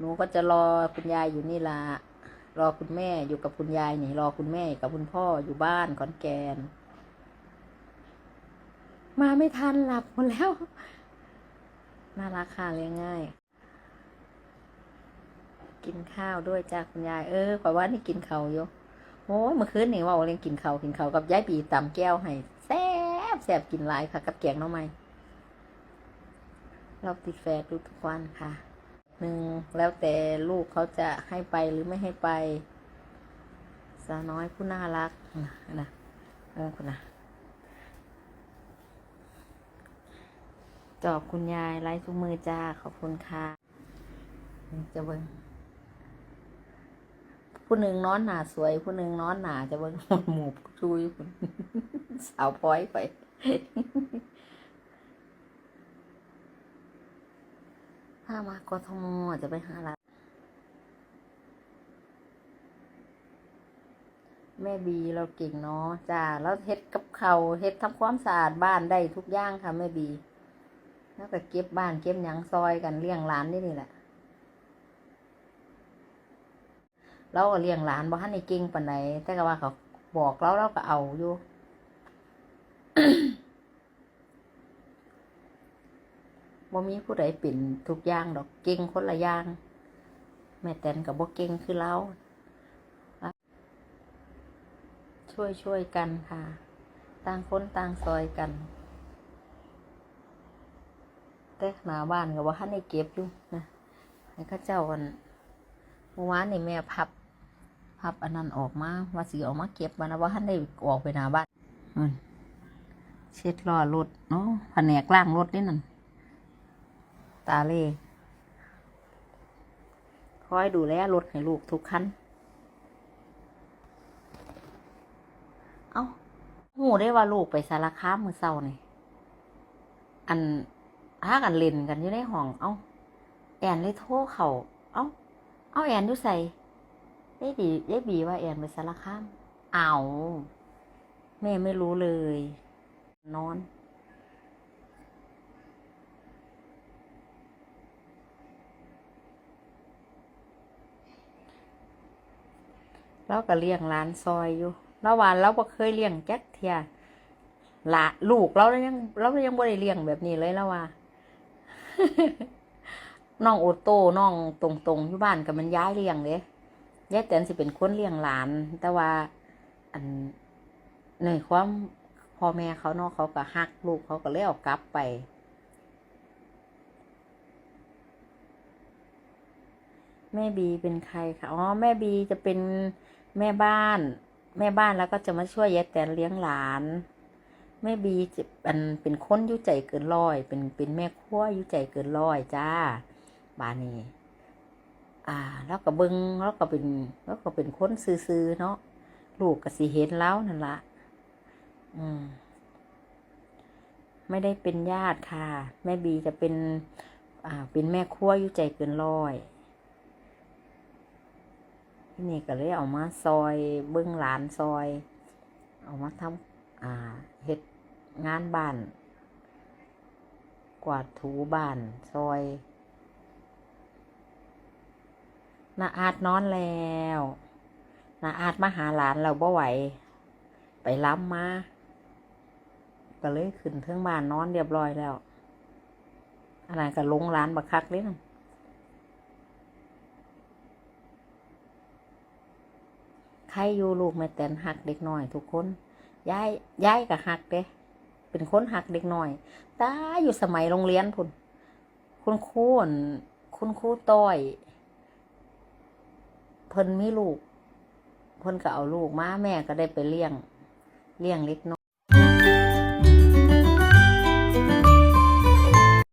หนูก็จะรอคุณยายอยู่นี่ละรอคุณแม่อยู่กับคุณยายนี่ รอคุณแม่กับคุณพ่ออยู่บ้านขอนแก่นมาไม่ทันหลับหมดแล้ว น่ารักค่ะเลี้ยงง่าย กินข้าวด้วยจ้าคุณยาย เออขอว่านี่กินเขาอยู่โอ้ยเมื่อคืนนี่ว่าเรียงกินเขากินเขากับยายปีตำแก้วให้แซ่บแซ่บกินหลายค่ะ กับแกงน้องไม้เราติดแฟดูทุกวันค่ะ หนึ่งแล้วแต่ลูกเขาจะให้ไปหรือไม่ให้ไป สาวน้อยผู้น่ารักนะนะเออคุณนะจอบคุณยายไล่ทุกมือจ้า ขอบคุณค่ะจะเบิ้งผู้หนึ่งนอนหนาสวย ผู้หนึ่งนอนหนาจะเบิ้งหมดหมูชุยคุณสาวพ้อยไป ถ้ามากทมจะไปหาร้านแม่บีเราเก่งเนาะจ้าแล้วเฮ็ดกับเขาเฮ็ดทำความสะอาดบ้านได้ทุกอย่างค่ะแม่บีแล้วก็เก็บบ้านเก็บหยังซอยกันเลี้ยงหลานนี่นี่แหละเราก็เลี้ยงหลานบ่ทันได้เก่งปานใดแต่ก็ว่าเขาบอกเราเราก็เอาอยู่ บ่มีผู้ใดเป็นทุกอย่างดอกเก่งคนละอย่าง แม่แตนกับบ่เก่งคือเราช่วยช่วยกันค่ะ ต่างคนต่างซอยกัน แต่หน้าบ้านก็บ่ทันได้เก็บอยู่นะให้ข้าเจ้าวันเมื่อวานนี่แม่พับ พับอันนั้นออกมาว่าสิออกมาเก็บมันะว่าทันได้ออกไปหน้าบ้านนั่นเช็ดล้อรถเนาะแผนกล่างรถนี่นั่น ตาเล่คอยดูแลรถให้ลูกทุกคัน เอาหูได้ว่าลูกไปสารคามมือเศร้านี่อันหากันเล่นกันอยู่ในห้อง เอาแอนเลยโทรเขาเอาเอาแอนอยู่ใส่ได้ดีได้บีว่าแอนไปสารคามเอาแม่ไม่รู้เลย นอน เราก็เลี้ยงหลานซอยอยู่ระหว่างเราบ่เคยเลี้ยงแจ็คเทียละลูกเรายังเรายังบ่ได้เลี้ยงแบบนี้เลยแล้วว่าน้องโอโต้น้องตรงๆอยู่บ้านกับมันย้ายเลี้ยงเลยยายแตนสิเป็นคนเลี้ยงหลาน แต่ว่าอันในความพ่อแม่เขาเนาะเขาก็ฮักลูกเขาก็เลยเอากลับไป แม่บีเป็นใครคะอ๋อแม่บีจะเป็นแม่บ้าน แม่บ้านแล้วก็จะมาช่วยยายแตนเลี้ยงหลานแม่บีจะเป็นเป็นคนยุ่ใจเกินร้อย เป็นเป็นแม่ครัวยุ่ใจเกินร้อยจ้าบานนี้อ่า แล้วก็เบิงแล้วก็เป็นแล้วก็เป็นคนซื่อๆเนาะลูกก็สิเห็นแล้วนั่นละอืม ไม่ได้เป็นญาติค่ะ แม่บีจะเป็น อ่า เป็นแม่ครัวยุ่ใจเกินร้อย นี่ก็เลยเอามาซอยเบิ้องหลานซอย เอามาทำอ่าเฮ็ดงานบ้าน กวาดถูบ้านซอยนาอาดนอนแล้วนาอาดมาหาหลานเราบ่ไหว ไปล้ำมาก็เลยขึ้นเทิงบ้านนอนเรียบร้อยแล้วอะไรก็ลงร้านบักคักเลยนะ ใครอยู่ลูกแม่แตนหักเด็กน้อยทุกคนย้ายย้ายกับหักเด้เป็นคนหักเด็กน้อยตาอยู่สมัยโรงเรียนพุ่นคุณครูอั่นคุณครูต้อยเพิ่นมีลูกเพิ่นก็เอาลูกมาแม่ก็ได้ไปเลี้ยง เลี้ยงเล็กน้อย